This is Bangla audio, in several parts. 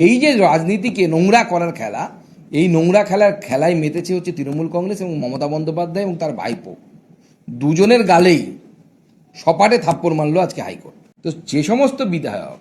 এই যে রাজনীতিকে নোংরা করার খেলা, এই নোংরা খেলার খেলায় মেতেছে হচ্ছে তৃণমূল কংগ্রেস এবং মমতা বন্দ্যোপাধ্যায় এবং তার ভাইপো। দুজনের গালেই সপাটে থাপ্পড় মারলো আজকে হাইকোর্ট। তো যে সমস্ত বিধায়ক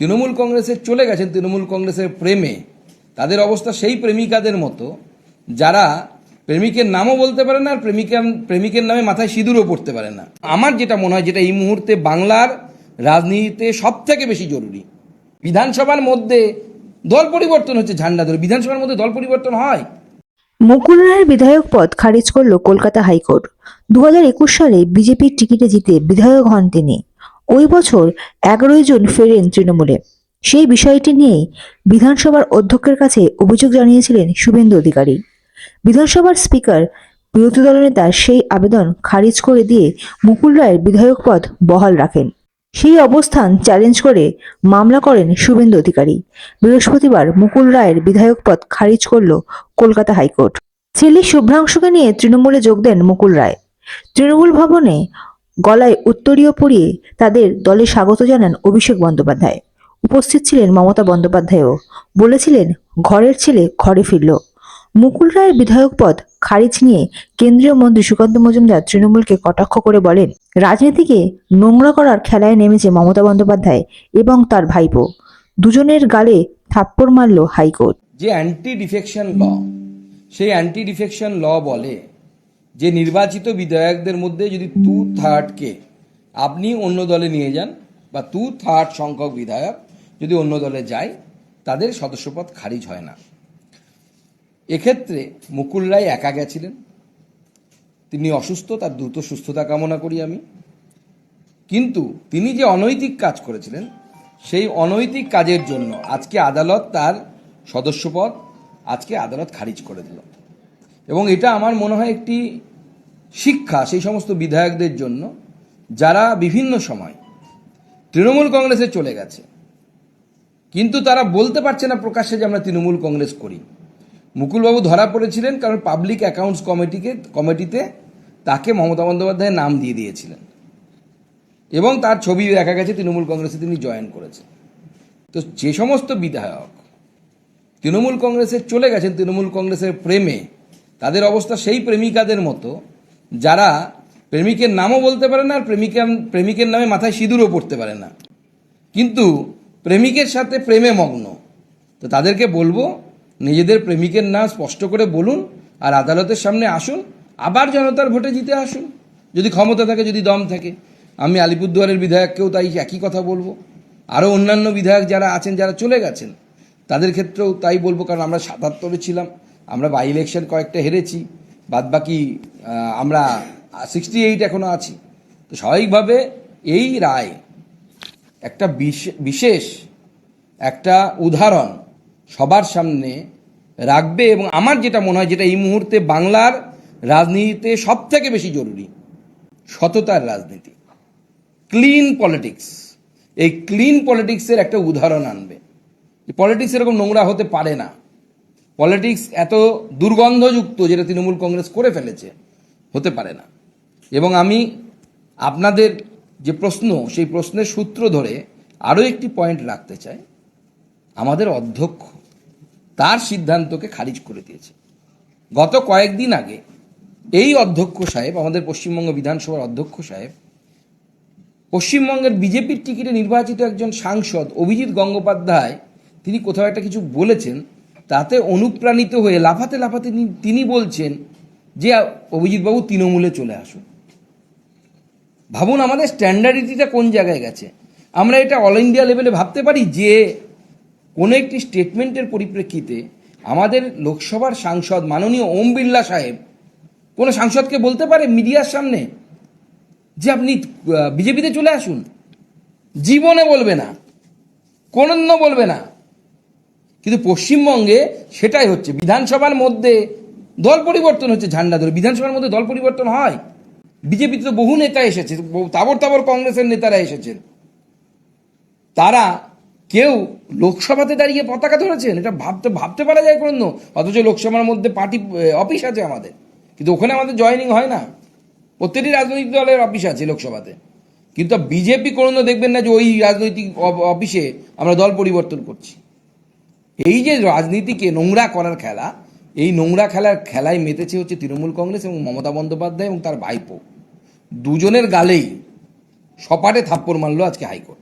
তৃণমূল কংগ্রেসের চলে গেছেন, তৃণমূল কংগ্রেসের প্রেমে, তাদের অবস্থা সেই প্রেমিকাদের মতো, যারা প্রেমিকের নামও বলতে পারে না আর প্রেমিকা প্রেমিকের নামে মাথায় সিঁদুরও পড়তে পারে না। আমার যেটা মনে হয়, যেটা এই মুহূর্তে বাংলার রাজনীতিতে সব থেকে বেশি জরুরি বিধানসভার মধ্যে দল পরিবর্তন হচ্ছে ঝান্ডা ধরে বিধানসভার মধ্যে দল পরিবর্তন হয়। মুকুল রায়ের বিধায়ক পদ খারিজ করল কলকাতা হাইকোর্ট। দু হাজার একুশ সালে বিজেপির টিকিটে জিতে বিধায়ক হন তিনি। ওই বছর এগারোই জুন ফেরেন তৃণমূলে। সেই বিষয়টি নিয়েই বিধানসভার অধ্যক্ষের কাছে অভিযোগ জানিয়েছিলেন শুভেন্দু অধিকারী। বিধানসভার স্পিকার, বিরোধী দলনেতা সেই আবেদন খারিজ করে দিয়ে মুকুল রায়ের বিধায়ক পদ বহাল রাখেন। সেই অবস্থান চ্যালেঞ্জ করে মামলা করেন শুভেন্দু অধিকারী। বৃহস্পতিবার মুকুল রায়ের বিধায়ক পদ খারিজ করল কলকাতা হাইকোর্ট। ছেলে শুভ্রাংশুকে নিয়ে তৃণমূলে যোগ দেন মুকুল রায়। তৃণমূল ভবনে গলায় উত্তরীয় পরিয়ে তাদের দলে স্বাগত জানান অভিষেক বন্দ্যোপাধ্যায়। উপস্থিত ছিলেন মমতা বন্দ্যোপাধ্যায়ও। বলেছিলেন, ঘরের ছেলে ঘরে ফিরল। মুকুল রায়ের বিধায়ক পদ খারিজ নিয়ে কেন্দ্রীয় মন্ত্রী সুকান্ত মজুমদার তৃণমূলকে কটাক্ষ করে বলেন, রাজনীতিকে নোংরা করার খেলায় নেমেছে মমতা বন্দ্যোপাধ্যায় এবং তার ভাইপো। দুজনের গালে থাপ্পড় মারল হাইকোর্ট। যে অ্যান্টি ডিফেকশন ল সেই অ্যান্টি ডিফেকশন ল বলে যে নির্বাচিত বিধায়কদের মধ্যে যদি টু থার্ডকে আপনি অন্য দলে নিয়ে যান বা টু থার্ড সংখ্যক বিধায়ক যদি অন্য দলে যায়, তাদের সদস্যপদ খারিজ হয় না। এক্ষেত্রে মুকুল রায় একা গেছিলেন। তিনি অসুস্থ, তার দ্রুত সুস্থতা কামনা করি আমি। কিন্তু তিনি যে অনৈতিক কাজ করেছিলেন, সেই অনৈতিক কাজের জন্য আজকে আদালত তার সদস্যপদ, আজকে আদালত খারিজ করে দিল। এবং এটা আমার মনে হয় একটি শিক্ষা সেই সমস্ত বিধায়কদের জন্য, যারা বিভিন্ন সময় তৃণমূল কংগ্রেসে চলে গেছে। কিন্তু তারা বলতে পারছে না প্রকাশ্যে যে আমরা তৃণমূল কংগ্রেস করি। মুকুলবাবু ধরা পড়েছিলেন কারণ পাবলিক অ্যাকাউন্টস কমিটিকে কমিটিতে তাকে মমতা বন্দ্যোপাধ্যায়ের নাম দিয়ে দিয়েছিলেন। এবং তার ছবি দেখা গেছে, তৃণমূল কংগ্রেসে তিনি জয়েন করেছেন। তো যে সমস্ত বিধায়ক তৃণমূল কংগ্রেসে চলে গেছেন, তৃণমূল কংগ্রেসের প্রেমে, তাদের অবস্থা সেই প্রেমিকাদের মতো, যারা প্রেমিকের নামও বলতে পারে না, আর প্রেমিকা প্রেমিকের নামে মাথায় সিঁদুরও পড়তে পারে না। কিন্তু প্রেমিকের সাথে প্রেমে মগ্ন। তো তাদেরকে বলব নিজেদের প্রেমিকের নাম স্পষ্ট করে বলুন আর আদালতের সামনে আসুন, আবার জনতার ভোটে জিতে আসুন। যদি ক্ষমতা থাকে, যদি দম থাকে। আমি আলিপুরদুয়ারের বিধায়ককেও তাই একই কথা বলব। আরও অন্যান্য বিধায়ক যারা আছেন, যারা চলে গেছেন, তাদের ক্ষেত্রেও তাই বলব, কারণ আমরা সাতাত্তরে ছিলাম, আমরা বাই ইলেকশন কয়েকটা হেরেছি বাদ বাকি আমরা সিক্সটি এইট এখনও আছি। তো স্বাভাবিকভাবে এই রায় একটা বিশ- বিশেষ একটা উদাহরণ সবার সামনে রাখবে এবং আমার যেটা মনে হয় যেটা এই মুহূর্তে বাংলার রাজনীতিতে সব থেকে বেশি জরুরি, সততার রাজনীতি। ক্লিন পলিটিক্স এই ক্লিন পলিটিক্সের একটা উদাহরণ আনবে। পলিটিক্স এরকম নোংরা হতে পারে না। পলিটিক্স এত দুর্গন্ধযুক্ত যেটা তৃণমূল কংগ্রেস করে ফেলেছে, হতে পারে না। এবং আমি আপনাদের যে প্রশ্ন, সেই প্রশ্নের সূত্র ধরে আরও একটি পয়েন্ট রাখতে চাই। আমাদের অধ্যক্ষ তার সিদ্ধান্তকে খারিজ করে দিয়েছে। গত কয়েকদিন আগে এই অধ্যক্ষ সাহেব, আমাদের পশ্চিমবঙ্গ বিধানসভার অধ্যক্ষ সাহেব, পশ্চিমবঙ্গের বিজেপির টিকিটে নির্বাচিত একজন সাংসদ অভিজিৎ গঙ্গোপাধ্যায়, তিনি কোথাও একটা কিছু বলেছেন, তাতে অনুপ্রাণিত হয়ে লাফাতে লাফাতে তিনি- বলছেন যে, অভিজিৎবাবু, তৃণমূলে চলে আসুন। ভাবুন আমাদের স্ট্যান্ডার্ডিটিটা কোন জায়গায় গেছে। আমরা এটা অল ইন্ডিয়া লেভেলে ভাবতে পারি যে কোনো একটি স্টেটমেন্টের পরিপ্রেক্ষিতে আমাদের লোকসভার সাংসদ মাননীয় ওম বিড়লা সাহেব কোনো সাংসদকে বলতে পারে মিডিয়ার সামনে যে আপনি বিজেপিতে চলে আসুন? জীবনে বলবে না কোনন্য বলবে না। কিন্তু পশ্চিমবঙ্গে সেটাই হচ্ছে, বিধানসভার মধ্যে দল পরিবর্তন হচ্ছে ঝান্ডা ধরে, বিধানসভার মধ্যে দল পরিবর্তন হয়। বিজেপিতে তো বহু নেতা এসেছে, তাবর তাবর কংগ্রেসের নেতারা এসেছেন। তারা কেউ লোকসভাতে দাঁড়িয়ে পতাকা ধরেছেন? এটা ভাবতে ভাবতে পারা যায় কোনো অথচ লোকসভার মধ্যে পার্টি অফিস আছে আমাদের। কিন্তু ওখানে আমাদের জয়েনিং হয় না। প্রত্যেকটি রাজনৈতিক দলের অফিস আছে লোকসভাতে। কিন্তু বিজেপি কোনো দেখবেন না যে ওই রাজনৈতিক অফ- অফিসে আমরা দল পরিবর্তন করছি। এই যে রাজনীতিকে নোংরা করার খেলা, এই নোংরা খেলার খেলায় মেতেছে হচ্ছে তৃণমূল কংগ্রেস এবং মমতা বন্দ্যোপাধ্যায় এবং তার ভাইপো। দুজনের গালেই সপাটে থাপ্পড় মারলো আজকে high court.